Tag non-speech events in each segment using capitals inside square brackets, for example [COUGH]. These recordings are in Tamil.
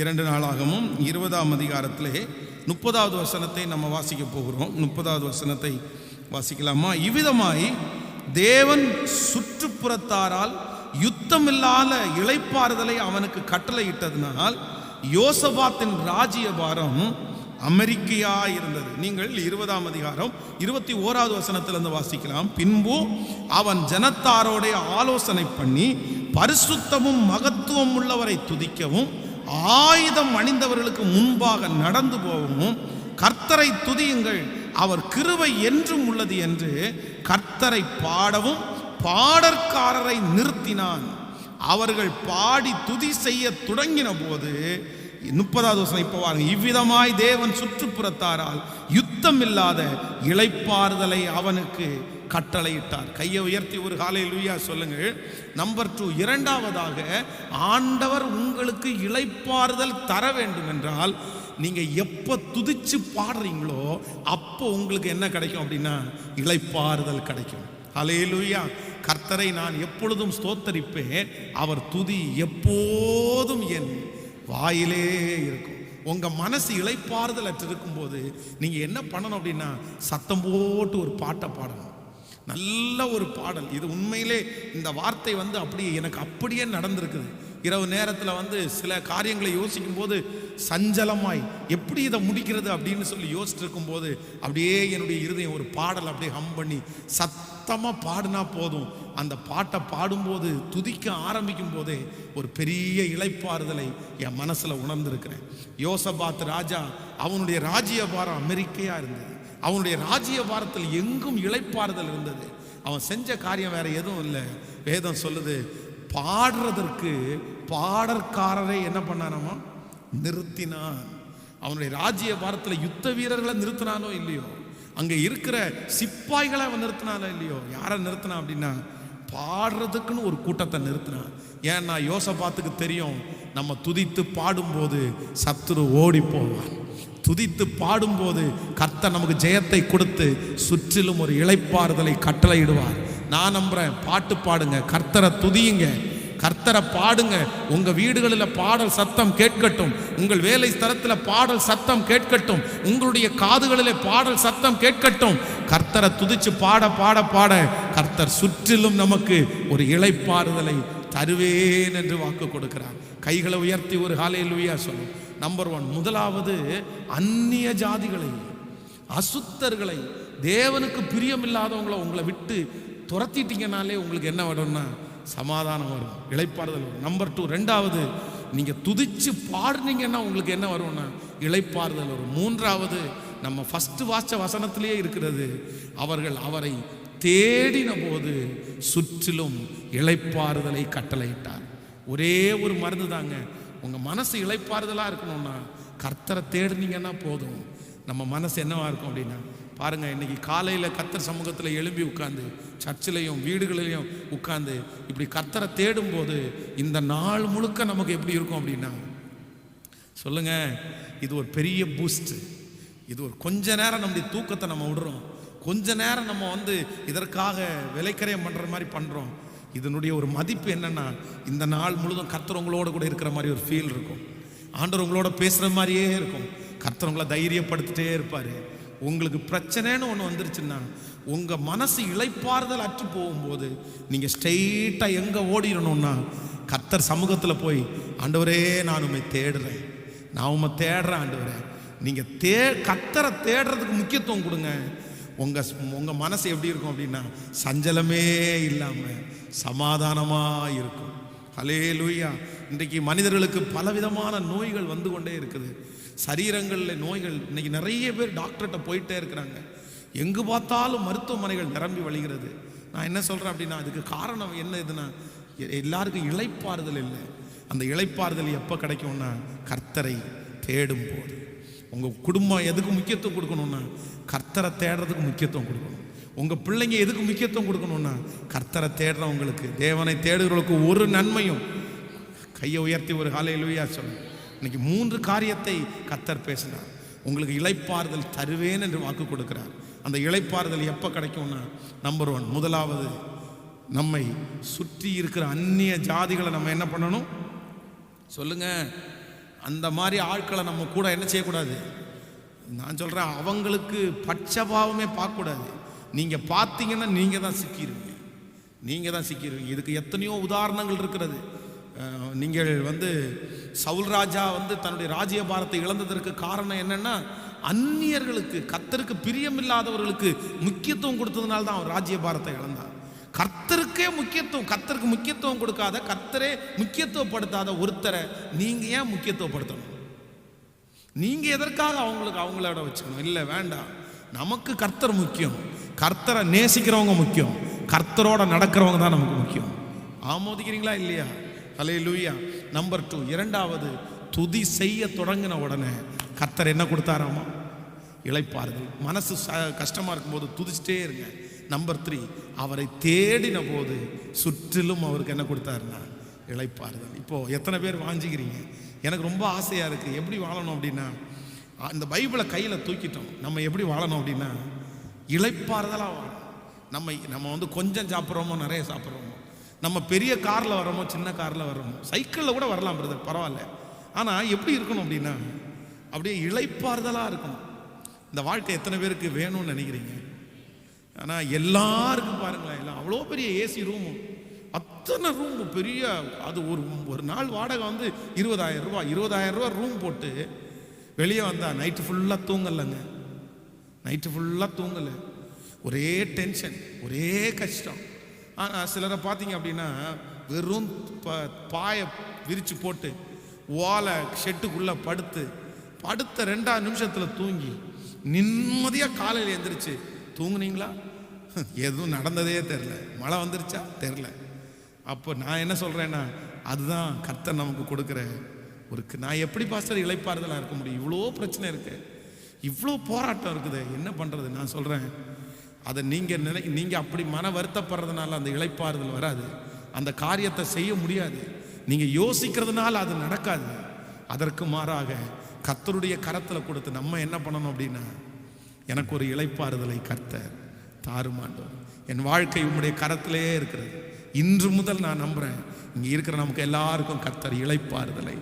இரண்டு நாளாகவும் இருபதாம் அதிகாரத்திலே முப்பதாவது வசனத்தை நம்ம வாசிக்க போகிறோம். முப்பதாவது வசனத்தை வாசிக்கலாமா? இவ்விதமாய் தேவன் சுற்றுப்புறத்தாரால் யுத்தமில்லாத இழைப்பாறுதலை அவனுக்கு கட்டளையிட்டதினால் யோசபாத்தின் ராஜ்யபாரம் அமெரிக்கையா இருந்தது நீங்கள் இருபதாம் அதிகாரம் இருபத்தி ஓராவது வசனத்திலிருந்து வாசிக்கலாம். பின்பு அவன் ஜனத்தாரோட ஆலோசனை பண்ணி பரிசுத்தமும் மகத்துவம் உள்ளவரை துதிக்கவும் ஆயுதம் அணிந்தவர்களுக்கு முன்பாக நடந்து போகவும் கர்த்தரை துதியுங்கள். அவர் கிருவை என்றும் உள்ளது என்று கர்த்தரை பாடவும் பாடற்காரரை நிறுத்தினான். அவர்கள் பாடி துதி செய்ய தொடங்கின போது முப்பதாவது வருஷம் இப்போ வாங்க இவ்விதமாய் தேவன் சுற்றுப்புறத்தாரால் யுத்தம் இல்லாத இளைப்பாறுதலை அவனுக்கு கட்டளையிட்டார். கையை உயர்த்தி ஒரு காலை லூயா சொல்லுங்கள். நம்பர் டூ இரண்டாவதாக ஆண்டவர் உங்களுக்கு இழைப்பாறுதல் தர வேண்டும் என்றால் நீங்கள் எப்போ துதிச்சு பாடுறீங்களோ அப்போ உங்களுக்கு என்ன கிடைக்கும் அப்படின்னா இளைப்பாறுதல் கிடைக்கும். ஹalleluya கர்த்தரை நான் எப்பொழுதும் ஸ்தோத்தரிப்பேன். அவர் துதி எப்போதும் என் வாயிலே இருக்கும். உங்கள் மனசு இழைப்பாறுதல் அற்று இருக்கும்போது நீங்கள் என்ன பண்ணணும் அப்படின்னா சத்தம் போட்டு ஒரு பாட்டை பாடணும். நல்ல ஒரு பாடல். இது உண்மையிலே இந்த வார்த்தை வந்து அப்படியே எனக்கு அப்படியே நடந்திருக்குது. இரவு நேரத்தில் வந்து சில காரியங்களை யோசிக்கும் போது சஞ்சலமாய் எப்படி இதை முடிக்கிறது? அப்படின்னு சொல்லி யோசிச்சுட்டு இருக்கும்போது அப்படியே என்னுடைய இருதயம் ஒரு பாடல் அப்படியே ஹம் பண்ணி சத்தமாக பாடினா போதும். அந்த பாட்டை பாடும்போது துதிக்க ஆரம்பிக்கும் போதே ஒரு பெரிய இழைப்பாறுதலை என் மனசில் உணர்ந்திருக்கிறேன். யோசபாத் ராஜா அவனுடைய ராஜ்யபாரம் அமெரிக்கையாக இருந்தது. அவனுடைய ராஜ்ய பாரத்தில் எங்கும் இழைப்பாறுதல் இருந்தது. அவன் செஞ்ச காரியம் வேற எதுவும் இல்லை. வேதம் சொல்லுது பாடுறதற்கு பாடற்காரரை என்ன பண்ணானாமா நிறுத்தினான். அவனுடைய ராஜ்ய பாரத்தில் யுத்த வீரர்களை நிறுத்தினானோ இல்லையோ? அங்கே இருக்கிற சிப்பாய்களை அவன் நிறுத்தினானோ இல்லையோ? யாரை நிறுத்தினான் அப்படின்னா பாடுறதுக்குன்னு ஒரு கூட்டத்தை நிறுத்தினான். ஏன்னா யோசபாத்துக்கு தெரியும் நம்ம துதித்து பாடும்போது சத்துரு ஓடி போவான். துதித்து பாடும்போது கர்த்தர் நமக்கு ஜெயத்தை கொடுத்து சுற்றிலும் ஒரு இழைப்பாறுதலை கட்டளையிடுவார். நான் நம்புகிறேன் பாட்டு பாடுங்க கர்த்தரை துதியுங்க கர்த்தரை பாடுங்க. உங்கள் வீடுகளில் பாடல் சத்தம் கேட்கட்டும் உங்கள் வேலை ஸ்தலத்தில் பாடல் சத்தம் கேட்கட்டும் உங்களுடைய காதுகளில் பாடல் சத்தம் கேட்கட்டும். கர்த்தரை துதிச்சு பாட பாட பாட கர்த்தர் சுற்றிலும் நமக்கு ஒரு இழைப்பாறுதலை தருவேன் என்று வாக்கு கொடுக்கிறார். கைகளை உயர்த்தி ஒரு ஹாலையிலுயா சொல்லும் நம்பர் ஒன் முதலாவது அந்நிய ஜாதிகளை அசுத்தர்களை தேவனுக்கு பிரியமில்லாதவங்களை உங்களை விட்டு துரத்திட்டீங்கனாலே உங்களுக்கு என்ன வேணும்னா சமாதானம் வரும் இழைப்பாறுதல் வரும். நம்பர் டூ ரெண்டாவது நீங்கள் துதிச்சு பாடுனீங்கன்னா உங்களுக்கு என்ன வரும்னா இளைப்பாறுதல் வரும். மூன்றாவது நம்ம ஃபஸ்ட்டு வாச்ச வசனத்திலேயே இருக்கிறது அவர்கள் அவரை தேடின போது சுற்றிலும் இழைப்பாறுதலை கட்டளையிட்டார். ஒரே ஒரு மருந்து தாங்க உங்கள் மனசு இழைப்பாறுதலாக இருக்கணும்னா கர்த்தரை தேடுனீங்கன்னா போதும். நம்ம மனசு என்னவாக இருக்கும் அப்படின்னா பாருங்கள் இன்னைக்கு காலையில் கத்தர் சமூகத்தில் எழும்பி உட்காந்து சர்ச்சிலையும் வீடுகளிலையும் உட்காந்து இப்படி கத்தரை தேடும்போது இந்த நாள் முழுக்க நமக்கு எப்படி இருக்கும் அப்படின்னா சொல்லுங்கள் இது ஒரு பெரிய பூஸ்ட் இது ஒரு கொஞ்ச நேரம் நம்முடைய தூக்கத்தை நம்ம விடுறோம். கொஞ்ச நேரம் நம்ம வந்து இதற்காக விலைக்கரையம் பண்ணுற மாதிரி பண்ணுறோம் இதனுடைய ஒரு மதிப்பு என்னென்னா இந்த நாள் முழுதும் கத்துறவங்களோட கூட இருக்கிற மாதிரி ஒரு ஃபீல் இருக்கும். ஆண்டவங்களோட பேசுகிற மாதிரியே இருக்கும். கத்துறவங்கள தைரியப்படுத்திட்டே இருப்பார். உங்களுக்கு பிரச்சனைன்னு ஒன்று வந்துருச்சுன்னா உங்கள் மனசு இழைப்பாறுதல் அற்று போகும்போது நீங்கள் ஸ்ட்ரெயிட்டாக எங்கே ஓடிடணும்னா கத்தர் சமூகத்தில் போய் ஆண்டவரே நான் உண்மை தேடுறேன். நான் உண்மை தேடுறேன் ஆண்டவரே. நீங்கள் தே கத்தரை தேடுறதுக்கு முக்கியத்துவம் கொடுங்க. உங்க உங்க மனசு எப்படி இருக்கும் அப்படின்னா சஞ்சலமே இல்லாம சமாதானமா இருக்கும். ஹலே லூயா இன்றைக்கு மனிதர்களுக்கு பலவிதமான நோய்கள் வந்து கொண்டே இருக்குது. சரீரங்களில் நோய்கள் இன்றைக்கி நிறைய பேர் டாக்டர்கிட்ட போயிட்டே இருக்கிறாங்க. எங்கு பார்த்தாலும் மருத்துவமனைகள் நிரம்பி வழிகிறது. நான் என்ன சொல்கிறேன் அப்படின்னா அதுக்கு காரணம் என்ன இதுன்னா எ- எல்லாருக்கும் இழைப்பாறுதல் இல்லை. அந்த இழைப்பாறுதல் எப்போ கிடைக்கும்னா கர்த்தரை தேடும் போது உங்கள் குடும்பம் எதுக்கு முக்கியத்துவம் கொடுக்கணும்னா கர்த்தரை தேடுறதுக்கு முக்கியத்துவம் கொடுக்கணும். உங்கள் பிள்ளைங்க எதுக்கு முக்கியத்துவம் கொடுக்கணும்னா கர்த்தரை தேடுறவங்களுக்கு தேவனை தேடுகிறவங்களுக்கு ஒரு நன்மையும். கையை உயர்த்தி ஒரு காலையிலுயா சொல்லு. இன்னைக்கு மூன்று காரியத்தை கர்த்தர் பேசினார். உங்களுக்கு இழைப்பாறுதல் தருவேன் என்று வாக்கு கொடுக்கிறார். அந்த இழைப்பாறுதல் எப்போ கிடைக்கும்னா நம்பர் ஒன் முதலாவது நம்மை சுற்றி இருக்கிற அந்நிய ஜாதிகளை நம்ம என்ன பண்ணணும்? சொல்லுங்க. அந்த மாதிரி ஆட்களை நம்ம கூட என்ன செய்யக்கூடாது? நான் சொல்கிறேன் அவங்களுக்கு பட்சபாவமே பார்க்கக்கூடாது. நீங்கள் பார்த்தீங்கன்னா நீங்கள் தான் சிக்கிடுவீங்க நீங்கள் தான் சிக்கிடுவீங்க இதுக்கு எத்தனையோ உதாரணங்கள் இருக்கிறது. நீங்கள் வந்து சவுல் ராஜா வந்து தன்னுடைய ராஜ்யபாரத்தை இழந்ததற்கு காரணம் என்னன்னா அந்நியர்களுக்கு கத்தருக்கு பிரியமில்லாதவர்களுக்கு முக்கியத்துவம் கொடுத்ததுனால தான் அவன் ராஜ்யபாரத்தை இழந்தார். கர்த்தருக்கே முக்கியத்துவம் கர்த்தருக்கு முக்கியத்துவம் கொடுக்காத கர்த்தரே முக்கியத்துவப்படுத்தாத ஒருத்தரை நீங்கள் ஏன் முக்கியத்துவப்படுத்தணும்? நீங்கள் எதற்காக அவங்களுக்கு அவங்களோட வச்சுக்கணும்? இல்லை வேண்டாம். நமக்கு கர்த்தர் முக்கியம். கர்த்தரை நேசிக்கிறவங்க முக்கியம். கர்த்தரோட நடக்கிறவங்க தான் நமக்கு முக்கியம். ஆமோதிக்கிறீங்களா இல்லையா? ஹலே லூயா நம்பர் டூ இரண்டாவது துதி செய்ய தொடங்கின உடனே கர்த்தர் என்ன கொடுத்தாராமா? இழைப்பார்கள் மனசு ச- இருக்கும்போது துதிச்சிட்டே இருங்க. நம்பர் த்ரீ அவரை தேடின போது சுற்றிலும் அவருக்கு என்ன கொடுத்தாருன்னா இழைப்பாறுதல் இப்போது எத்தனை பேர் வாஞ்சிக்கிறீங்க எனக்கு ரொம்ப ஆசையாக இருக்குது எப்படி வாழணும் அப்படின்னா இந்த பைபிளை கையில் தூக்கிட்டோம். நம்ம எப்படி வாழணும் அப்படின்னா இளைப்பாறுதலாக வாழணும். நம்ம நம்ம வந்து கொஞ்சம் சாப்பிட்றோமோ நிறைய சாப்பிட்றோமோ. நம்ம பெரிய காரில் வரோமோ சின்ன காரில் வரோமோ சைக்கிளில் கூட வரலாம் பிரதர். பரவாயில்ல. ஆனால் எப்படி இருக்கணும் அப்படின்னா அப்படியே இளைப்பாறுதலாக இருக்கணும். இந்த வாழ்க்கை எத்தனை பேருக்கு வேணும்னு நினைக்கிறீங்க? ஆனால் எல்லாருக்கும் பாருங்களேன் எல்லாம் அவ்வளோ பெரிய ஏசி ரூமு. அத்தனை ரூம் பெரிய அது ஒரு ஒரு நாள் வாடகை வந்து இருபதாயிரம் ரூபா இருபதாயிரம் ரூபா ரூம் போட்டு வெளியே வந்தா நைட்டு ஃபுல்லாக தூங்கலைங்க. நைட்டு ஃபுல்லாக தூங்கலை. ஒரே டென்ஷன் ஒரே கஷ்டம். ஆனால் சிலரை பார்த்தீங்க அப்படின்னா வெறும் ப- பாயை விரித்து போட்டு ஓலை ஷெட்டுக்குள்ளே படுத்து படுத்த ரெண்டாவது நிமிஷத்தில் தூங்கி நிம்மதியாக காலையில் எந்திரிச்சு தூங்குனீங்களா? [LAUGHS] எதுவும் நடந்ததே தெரில மழை வந்துருச்சா? தெரில அப்போ நான் என்ன சொல்கிறேன்னா அதுதான் கர்த்தர் நமக்கு கொடுக்குற ஒரு நான் எப்படி பாஸ்டர் இழைப்பாறுதலாக இருக்க முடியும்? இவ்வளோ பிரச்சனை இருக்குது இவ்வளோ போராட்டம் இருக்குது. என்ன பண்ணுறது நான் சொல்கிறேன் அதை நீங்கள் நினை நீங்கள் அப்படி மன வருத்தப்படுறதுனால அந்த இழைப்பாறுதல் வராது. அந்த காரியத்தை செய்ய முடியாது. நீங்கள் யோசிக்கிறதுனால அது நடக்காது. அதற்கு மாறாக கத்தருடைய கரத்தில் கொடுத்து நம்ம என்ன பண்ணணும் அப்படின்னா எனக்கு ஒரு இழைப்பாறுதலை கர்த்தர் தாருமாண்டவர் என் வாழ்க்கை உம்முடைய கரத்திலேயே இருக்கிறது. இன்று முதல் நான் நம்புறேன். இங்கே இருக்கிற நமக்கு எல்லாருக்கும் கர்த்தர் இளைப்பாறுதலை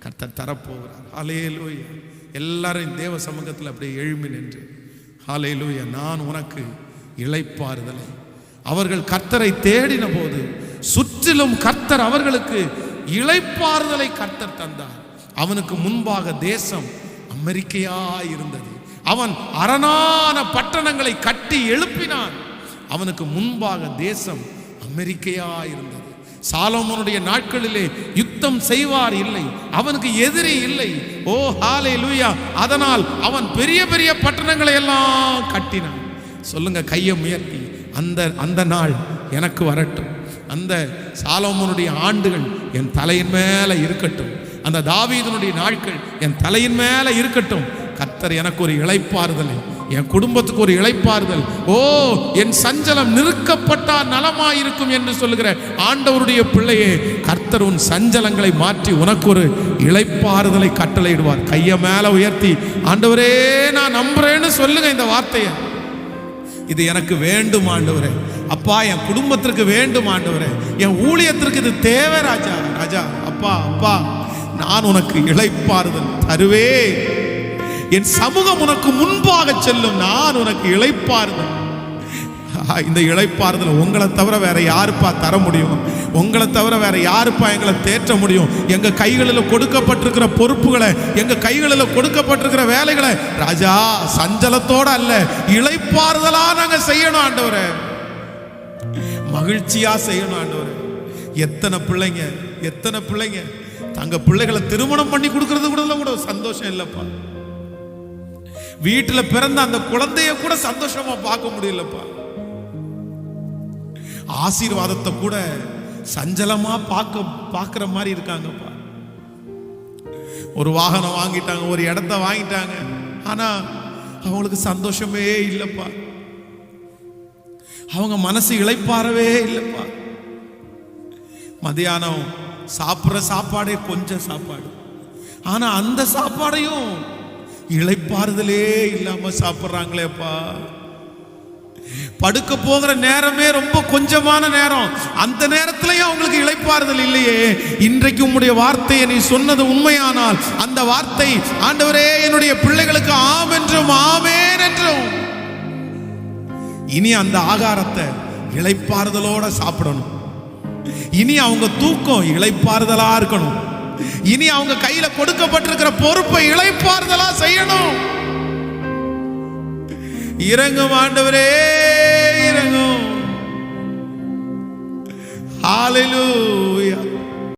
கர்த்தர் தரப்போகிறார். ஹalleluya. எல்லாரும் தேவ சமூகத்தில் அப்படியே எழும்பி நின்று. ஹalleluya. நான் உனக்கு இளைப்பாறுதலை அவர்கள் கர்த்தரை தேடின போது சுற்றிலும் கர்த்தர் அவர்களுக்கு இழைப்பாறுதலை கர்த்தர் தந்தார். அவனுக்கு முன்பாக தேசம் அமெரிக்கையா இருந்தது. அவன் அரணான பட்டணங்களை கட்டி எழுப்பினான். அவனுக்கு முன்பாக தேசம் அமெரிக்கையா இருந்தது. சாலோமோனுடைய நாட்களிலே யுத்தம் செய்வார் இல்லை அவனுக்கு எதிரி இல்லை. ஓ ஹாலே லூயா அதனால் அவன் பெரிய பெரிய பட்டணங்களை எல்லாம் கட்டினான். சொல்லுங்க கையை உயர்த்தி அந்த அந்த நாள் எனக்கு வரட்டும். அந்த சாலோமோனுடைய ஆண்டுகள் என் தலையின் மேலே இருக்கட்டும். அந்த தாவீதனுடைய நாட்கள் என் தலையின் மேல இருக்கட்டும். கத்தர் எனக்கு ஒரு இழைப்பாறுதலை என் குடும்பத்துக்கு ஒரு இழைப்பாறுதல் ஓ என் சஞ்சலம் நிறுக்கப்பட்டால் நலமாயிருக்கும் என்று சொல்லுகிற ஆண்டவருடைய பிள்ளையே கர்த்தர் உன் சஞ்சலங்களை மாற்றி உனக்கு ஒரு இழைப்பாறுதலை கட்டளையிடுவார். கையை மேலே உயர்த்தி ஆண்டவரே நான் நம்புறேன்னு சொல்லுங்க இந்த வார்த்தையை. இது எனக்கு வேண்டும் ஆண்டவரே. அப்பா என் குடும்பத்திற்கு வேண்டும் ஆண்டவரே. என் ஊழியத்திற்கு இது தேவை ராஜா ராஜா. அப்பா அப்பா நான் உனக்கு இழைப்பாறுதல் தருவே என் சமூகம் உனக்கு முன்பாக செல்லும் நான் உனக்கு இளைப்பாறுதல். ஆஹா, இந்த இழைப்பார்தல் உங்களை தவிர வேற யாருப்பா தர முடியும்? உங்களை தவிர வேற யாருப்பா எங்களை தேற்ற முடியும்? எங்க கைகளில் கொடுக்கப்பட்டிருக்கிற பொறுப்புகளை எங்க கைகளில் கொடுக்கப்பட்டிருக்கிற வேலைகளை ராஜா சஞ்சலத்தோட அல்ல இளைப்பாறுதலா நாங்க செய்யணும் ஆண்டவரே. மகிழ்ச்சியா செய்யணும் ஆண்டவரே. எத்தனை பிள்ளைங்க எத்தனை பிள்ளைங்க தங்க பிள்ளைகளை திருமணம் பண்ணி கொடுக்கறது கூட கூட சந்தோஷம் இல்லைப்பா. வீட்டில் பிறந்த அந்த குழந்தைய கூட சந்தோஷமா பார்க்க முடியலப்பா. ஆசீர்வாதத்தை கூட சஞ்சலமா பார்க்க பார்க்குற மாதிரி இருக்காங்கப்பா. ஒரு வாகனம் வாங்கிட்டாங்க ஒரு இடத்த வாங்கிட்டாங்க. ஆனா அவங்களுக்கு சந்தோஷமே இல்லைப்பா. அவங்க மனசு இழைப்பாரவே இல்லைப்பா. மதியானம் சாப்பிட்ற சாப்பாடே கொஞ்சம் சாப்பாடு. ஆனா அந்த சாப்பாடையும் இழைப்பாறுதலே இல்லாம சாப்பிட்றாங்களேப்பா. படுக்க போகிற நேரமே ரொம்ப கொஞ்சமான நேரம். அந்த நேரத்திலையும் அவங்களுக்கு இழைப்பாறுதல் இல்லையே. இன்றைக்கு உம்முடைய வார்த்தையை நீ சொன்னது உண்மையானால் அந்த வார்த்தை ஆண்டவரே என்னுடைய பிள்ளைகளுக்கு ஆம் என்றும் ஆமேன் என்றும். இனி அந்த ஆகாரத்தை இழைப்பாறுதலோட சாப்பிடணும். இனி அவங்க தூக்கம் இழைப்பாறுதலா இருக்கணும். இனி அவங்க கையில கொடுக்கப்பட்டிருக்கிற பொறுப்பை இளைப்பாறுதலா செய்யணும் இறங்கும் ஆண்டவரே இறங்கும் Hallelujah.